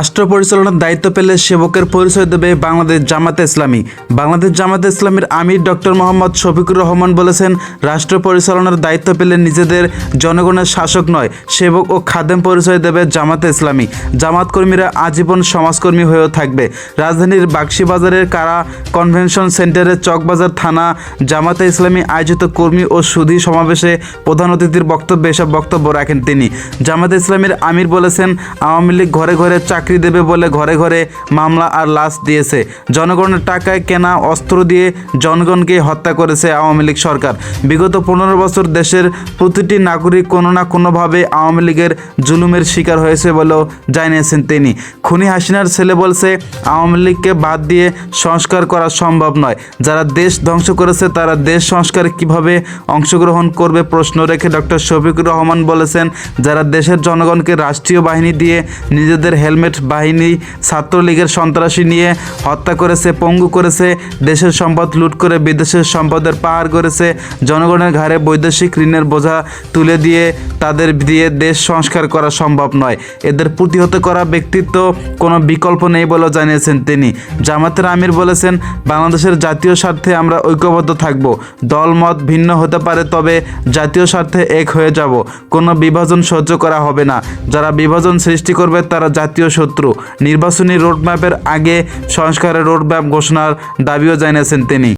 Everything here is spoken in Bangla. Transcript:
রাষ্ট্র পরিচালনার দায়িত্ব পেলে সেবকের পরিচয় দেবে বাংলাদেশ জামাতে ইসলামী। বাংলাদেশ জামাতে ইসলামীর আমির ডক্টর মোহাম্মদ শফিকুর রহমান বলেছেন, রাষ্ট্র পরিচালনার দায়িত্ব পেলে নিজেদের জনগণের শাসক নয়, সেবক ও খাদেম পরিচয় দেবে জামাতে ইসলামী। জামাত কর্মীরা আজীবন সমাজকর্মী হয়েও থাকবে। রাজধানীর বাক্সি বাজারের কারা কনভেনশন সেন্টারের চকবাজার থানা জামাতে ইসলামী আয়োজিত কর্মী ও সুধী সমাবেশে প্রধান অতিথির বক্তব্যে এসব বক্তব্য রাখেন তিনি। জামাতে ইসলামীর আমির বলেছেন, আওয়ামী লীগ ঘরে ঘরে চাকরি দেবে বলে ঘরে ঘরে মামলা আর লাশ দিয়েছে। জনগণের টাকায় কেনা অস্ত্র দিয়ে জনগণকে হত্যা করেছে আওয়ামী লীগ সরকার। বিগত পনেরো বছর দেশের প্রতিটি নাগরিক কোনো না কোনোভাবে আওয়ামী লীগের জুলুমের শিকার হয়েছে বলেও জানিয়েছেন তিনি। খুনি হাসিনার ছেলে বলছে, আওয়ামী লীগকে বাদ দিয়ে সংস্কার করা সম্ভব নয়। যারা দেশ ধ্বংস করেছে তারা দেশ সংস্কার কীভাবে অংশগ্রহণ করবে প্রশ্ন রেখে ডক্টর শফিকুর রহমান বলেছেন, যারা দেশের জনগণকে রাষ্ট্রীয় বাহিনী দিয়ে নিজেদের হেলমেট বাহিনী ছাত্রলীগের সন্ত্রাসী নিয়ে হত্যা করেছে, পঙ্গু করেছে, দেশের সম্পদ লুট করে বিদেশের সম্পদের পাহাড় করেছে, জনগণের ঘাড়ে বৈদেশিক ঋণের বোঝা তুলে দিয়ে তাদের দিয়ে দেশ সংস্কার করা সম্ভব নয়। এদের প্রতিহত করা ব্যক্তিত্ব কোনো বিকল্প নেই বলেও জানিয়েছেন তিনি। জামাতের আমির বলেছেন, বাংলাদেশের জাতীয় স্বার্থে আমরা ঐক্যবদ্ধ থাকব। দলমত ভিন্ন হতে পারে, তবে জাতীয় স্বার্থে এক হয়ে যাব। কোনো বিভাজন সহ্য করা হবে না। যারা বিভাজন সৃষ্টি করবে, তারা জাতীয় শত্রু। নির্বাচনী রোডম্যাপের আগে সংস্কারের রোডম্যাপ ঘোষণার দাবিও জানিয়েছেন তিনি।